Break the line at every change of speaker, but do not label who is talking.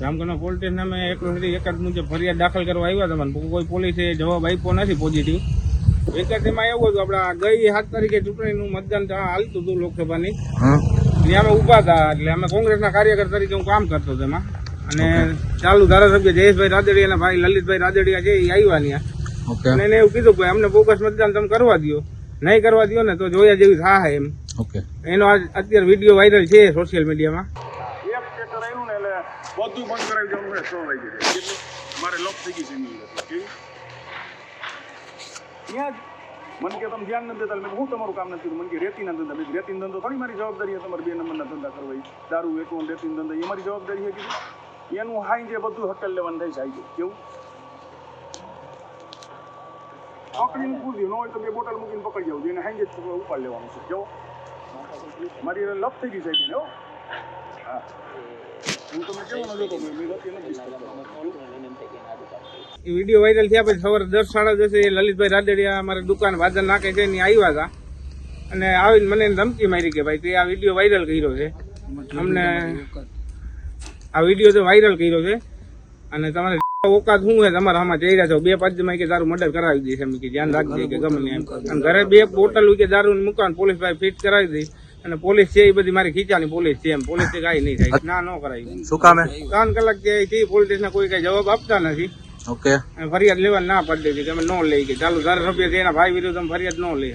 રામકરના police station અમે એક એકાદ મુજબ ફરિયાદ દાખલ કરવા આવ્યા હતા પણ કોઈ પોલીસે જવાબ આપ્યો નથી પોઝિટિવ એકાદ એમાં એવું હતું આપણા ગઈ સાત તારીખે ચૂંટણીનું મતદાન હાલતું હતું લોકસભાની. ત્યાં અમે ઊભા હતા એટલે અમે કોંગ્રેસના કાર્યકર તરીકે હું કામ કરતો હતો એમાં. અને ચાલુ ધારાસભ્ય જયેશભાઈ રાદડિયા અને ભાઈ લલિતભાઈ રાદડિયા છે એ આવ્યા ત્યાં અને એને એવું કીધું કે અમને બોગસ મતદાન તમે કરવા દો નહીં કરવા દો ને તો જોયા જેવી થાય એમ.
ઓકે
એનો અત્યારે વીડિયો વાયરલ છે સોશિયલ મીડિયામાં
એક ચેકર આવ્યું ને એટલે બધું બંધ કરાવી દેવાનું હોય છ વાગે એટલે મારે લોક થઈ ગઈ છે ત્યાં જ મને કે તમે ધ્યાન નથી દેતા મેં હું તમારું કામ નથી મને કે રેતીના ધંધા, મેં રેતીનો ધંધો થોડી મારી જવાબદારી છે તમારે બે નંબરના ધંધા કરવા. દારૂ વેચવાનું રેતીનો ધંધા એ મારી જવાબદારી છે કીધું એનું હાઈ જે બધું હટલ લેવાનું થાય છે, હાઈ કેવું? પકડીને પૂછ્યું, ન હોય તો બે બોટલ મૂકીને પકડી જાવ એને હાઈ જ ઉપાડ લેવાનું છે. કેવો? મારી લપ થઈ ગઈ છે એટલે હો.
વીડિયો વાયરલ થયા પછી સવારે દસ સાડા દસે લલિતભાઈ રાદડિયા અમારી દુકાન વાદળ નાખે છે ને આવ્યા હતા અને આવીને મને ધમકી મારી કે ભાઈ તે આ વીડિયો વાયરલ કર્યો છે. અમને આ વીડિયો તો વાયરલ કર્યો છે. અને તમારે ઓકાત શું છે તમારા આમાં જઈ રહ્યા છો. બે પાંચમાં કે તારું મર્ડર કરાવી દઈશ એમ કે ધ્યાન રાખજે કે ગમે એમ. ઘરે બે બોટલ કે દારૂ મુકાન પોલીસ ભાઈ ફિટ કરાવી દઈ અને પોલીસ છે એ બધી મારી ખીચાની પોલીસ છે એમ. પોલીસથી કઈ નહીં થાય. ના ન કરાય.
શું કામે
ત્રણ કલાકથી પોલીસ ને કોઈ કઈ જવાબ આપતા નથી.
ઓકે.
ફરિયાદ લેવા ના પડી દીધી. તમે ન લઈ ગઈ ચાલુ ધારાસભ્ય છે એના ભાઈ વિરુદ્ધ અમે ફરિયાદ ન લઈ